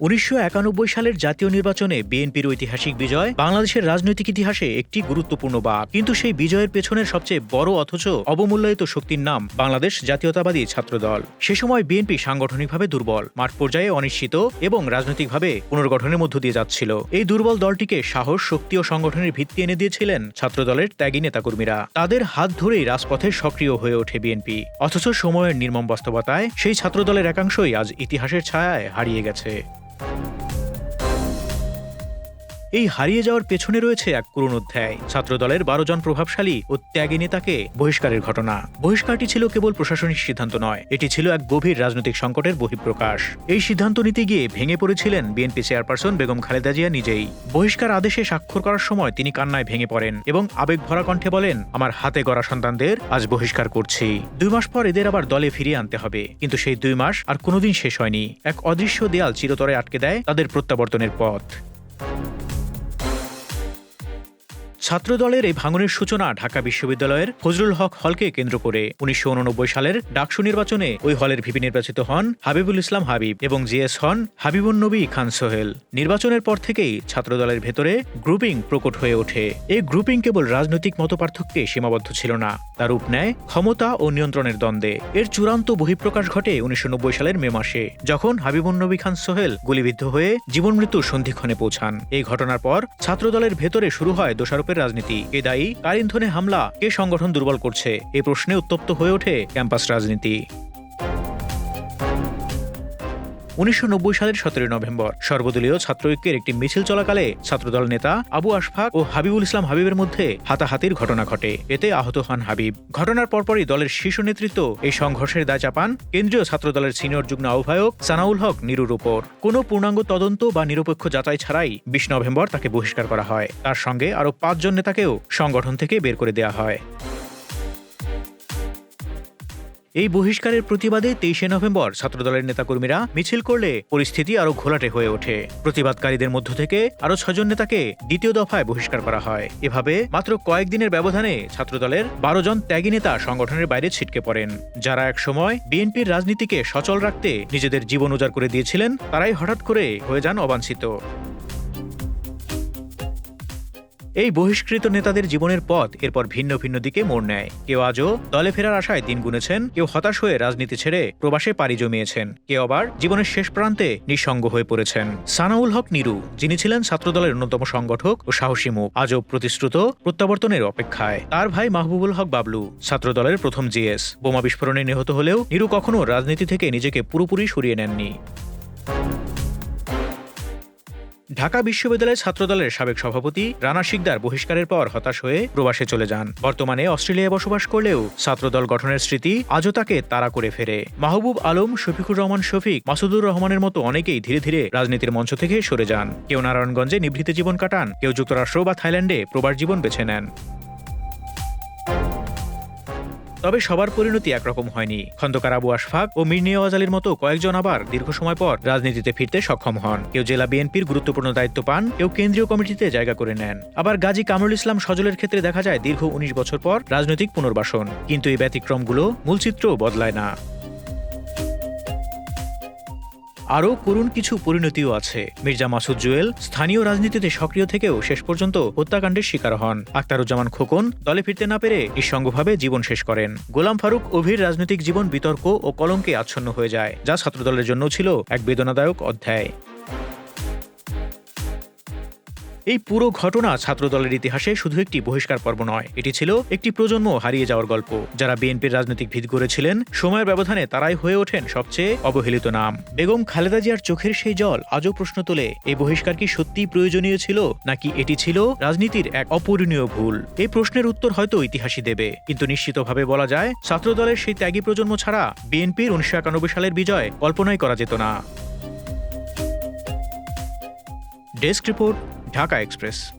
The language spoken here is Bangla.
উনিশশো একানব্বই সালের জাতীয় নির্বাচনে বিএনপির ঐতিহাসিক বিজয় বাংলাদেশের রাজনৈতিক ইতিহাসে একটি গুরুত্বপূর্ণ বাক কিন্তু সেই বিজয়ের পেছনের সবচেয়ে বড় অথচ অবমূল্যায়িত শক্তির নাম বাংলাদেশ জাতীয়তাবাদী ছাত্রদল। সে সময় বিএনপি সাংগঠনিকভাবে দুর্বল, মাঠ পর্যায়ে অনিশ্চিত এবং রাজনৈতিকভাবে পুনর্গঠনের মধ্য দিয়ে যাচ্ছিল। এই দুর্বল দলটিকে সাহস, শক্তি ও সংগঠনের ভিত্তি এনে দিয়েছিলেন ছাত্রদলের ত্যাগী নেতাকর্মীরা। তাদের হাত ধরেই রাজপথে সক্রিয় হয়ে ওঠে বিএনপি। অথচ সময়ের নির্মম বাস্তবতায় সেই ছাত্রদলের একাংশই আজ ইতিহাসের ছায়ায় হারিয়ে গেছে। Thank you. এই হারিয়ে যাওয়ার পেছনে রয়েছে এক করুণ অধ্যায়। ছাত্রদলের বারো জন প্রভাবশালী ও ত্যাগী নেতাকে বহিষ্কারের ঘটনা। বহিষ্কারটি ছিল কেবল প্রশাসনিক সিদ্ধান্ত নয়, এটি ছিল এক গভীর রাজনৈতিক সংকটের বহিঃপ্রকাশ। এই সিদ্ধান্ত নিতে গিয়ে ভেঙে পড়েছিলেন বিএনপি চেয়ারপারসন বেগম খালেদা জিয়া নিজেই। বহিষ্কার আদেশে স্বাক্ষর করার সময় তিনি কান্নায় ভেঙে পড়েন এবং আবেগ ভরা কণ্ঠে বলেন, আমার হাতে গড়া সন্তানদের আজ বহিষ্কার করছি। দুই মাস পর এদের আবার দলে ফিরিয়ে আনতে হবে। কিন্তু সেই দুই মাস আর কোনোদিন শেষ হয়নি। এক অদৃশ্য দেয়াল চিরতরে আটকে দেয় তাদের প্রত্যাবর্তনের পথ। ছাত্রদলের এই ভাঙনের সূচনা ঢাকা বিশ্ববিদ্যালয়ের ফজলুল হক হলকে কেন্দ্র করে উনিশশো উননব্বই সালের ডাকসু নির্বাচনে ওই হলের ভিপি নির্বাচিত হন হাবিবুল ইসলাম হাবিব এবং জিএস হন হাবিবুন নবী খান সোহেল। নির্বাচনের পর থেকেই ছাত্রদলের ভেতরে গ্রুপিং প্রকট হয়ে ওঠে। এই গ্রুপিং কেবল রাজনৈতিক মতপার্থক্যে সীমাবদ্ধ ছিল না। তার রূপ নেয় ক্ষমতা ও নিয়ন্ত্রণের দ্বন্দ্বে। এর চূড়ান্ত বহিঃপ্রকাশ ঘটে উনিশশো নব্বই সালের মে মাসে, যখন হাবিবুন নবী খান সোহেল গুলিবিদ্ধ হয়ে জীবন মৃত্যুর সন্ধিক্ষণে পৌঁছান। এই ঘটনার পর ছাত্রদলের ভেতরে শুরু হয় দোষারোপের রাজনীতি। এ দায়ী কার ইন্ধনে হামলা। কে সংগঠন দুর্বল করছে। এ প্রশ্নে উত্তপ্ত হয়ে ওঠে ক্যাম্পাস রাজনীতি। উনিশশো নব্বই সালের সতেরোই নভেম্বর। সর্বদলীয় ছাত্র ঐক্যের একটি মিছিল চলাকালে ছাত্রদল নেতা আবু আশফাক ও হাবিবুল ইসলাম হাবিবের মধ্যে হাতাহাতির ঘটনা ঘটে। এতে আহত হন হাবিব। ঘটনার পরপরই দলের শীর্ষ নেতৃত্ব এই সংঘর্ষের দায় চাপান কেন্দ্রীয় ছাত্রদলের সিনিয়র যুগ্ম আহ্বায়ক সানাউল হক নিরুর উপর। কোনো পূর্ণাঙ্গ তদন্ত বা নিরপেক্ষ যাচাই ছাড়াই বিশ নভেম্বর তাকে বহিষ্কার করা হয়। তার সঙ্গে আরও পাঁচজন নেতাকেও সংগঠন থেকে বের করে দেওয়া হয়। এই বহিষ্কারের প্রতিবাদে তেইশে নভেম্বর ছাত্রদলের নেতাকর্মীরা মিছিল করলে পরিস্থিতি আরও ঘোলাটে হয়ে ওঠে। প্রতিবাদকারীদের মধ্য থেকে আরও ছজন নেতাকে দ্বিতীয় দফায় বহিষ্কার করা হয়। এভাবে মাত্র কয়েকদিনের ব্যবধানে ছাত্রদলের বারো জন ত্যাগী নেতা সংগঠনের বাইরে ছিটকে পড়েন। যারা এক সময় বিএনপির রাজনীতিকে সচল রাখতে নিজেদের জীবন উজাড় করে দিয়েছিলেন, তারাই হঠাৎ করে হয়ে যান অবাঞ্ছিত। এই বহিষ্কৃত নেতাদের জীবনের পথ এরপর ভিন্ন ভিন্ন দিকে মোড় নেয়। কেউ আজও দলে ফেরার আশায় দিন গুনেছেন, কেউ হতাশ হয়ে রাজনীতি ছেড়ে প্রবাসে পাড়ি জমিয়েছেন, কেউ আবার জীবনের শেষ প্রান্তে নিঃসঙ্গ হয়ে পড়েছেন। সানাউল হক নিরু, যিনি ছিলেন ছাত্রদলের অন্যতম সংগঠক ও সাহসী মুখ, আজও প্রতিশ্রুত প্রত্যাবর্তনের অপেক্ষায়। তার ভাই মাহবুবুল হক বাবলু, ছাত্রদলের প্রথম জিএস। বোমা বিস্ফোরণে নিহত হলেও নিরু কখনো রাজনীতি থেকে নিজেকে পুরোপুরি সরিয়ে নেননি। ঢাকা বিশ্ববিদ্যালয়ের ছাত্রদলের সাবেক সভাপতি রানা শিকদার বহিষ্কারের পর হতাশ হয়ে প্রবাসে চলে যান। বর্তমানে অস্ট্রেলিয়ায় বসবাস করলেও ছাত্রদল গঠনের স্মৃতি আজও তাকে তাড়া করে ফেরে। মাহবুব আলম, শফিকুর রহমান, শফিক, মাসুদুর রহমানের মতো অনেকেই ধীরে ধীরে রাজনীতির মঞ্চ থেকে সরে যান। কেউ নারায়ণগঞ্জে নিভৃতে জীবন কাটান, কেউ যুক্তরাষ্ট্র বা থাইল্যান্ডে প্রবাস জীবন বেছে নেন। তবে সবার পরিণতি একরকম হয়নি। খন্দকার আবু আশফাক ও মির নেওয়াজ মতো কয়েকজন আবার দীর্ঘ সময় পর রাজনীতিতে ফিরতে সক্ষম হন। কেউ জেলা বিএনপির গুরুত্বপূর্ণ দায়িত্ব পান, কেউ কেন্দ্রীয় কমিটিতে জায়গা করে নেন। আবার গাজী কামরুল ইসলাম সজলের ক্ষেত্রে দেখা যায় দীর্ঘ উনিশ বছর পর রাজনৈতিক পুনর্বাসন। কিন্তু এই ব্যতিক্রমগুলো মূল চিত্র বদলায় না। আরও করুণ কিছু পরিণতিও আছে। মির্জা মাসুদ জুয়েল স্থানীয় রাজনীতিতে সক্রিয় থেকেও শেষ পর্যন্ত হত্যাকাণ্ডের শিকার হন। আক্তারুজ্জামান খোকন দলে ফিরতে না পেরে নিঃসঙ্গভাবে জীবন শেষ করেন। গোলাম ফারুক অভির রাজনৈতিক জীবন বিতর্ক ও কলঙ্কে আচ্ছন্ন হয়ে যায়, যা ছাত্রদলের জন্য ছিল এক বেদনাদায়ক অধ্যায়। এই পুরো ঘটনা ছাত্রদলের ইতিহাসে শুধু একটি বহিষ্কার পর্ব নয়, এটি ছিল একটি প্রজন্ম হারিয়ে যাওয়ার গল্প। যারা বিএনপির রাজনৈতিক ভিত গড়েছিলেন, সময়ের ব্যবধানে তারাই হয়ে ওঠেন সবচেয়ে অবহেলিত নাম। বেগম খালেদা জিয়ার চোখের সেই জল আজও প্রশ্ন তোলে এই বহিষ্কার কি সত্যিই প্রয়োজনীয় ছিল, নাকি এটি ছিল রাজনীতির এক অপূরণীয় ভুল? এই প্রশ্নের উত্তর হয়তো ইতিহাসই দেবে, কিন্তু নিশ্চিতভাবে বলা যায়, ছাত্রদলের সেই ত্যাগী প্রজন্ম ছাড়া বিএনপির উনিশশো একানব্বই সালের বিজয় কল্পনাই করা যেত না। Desk report Dhaka Express.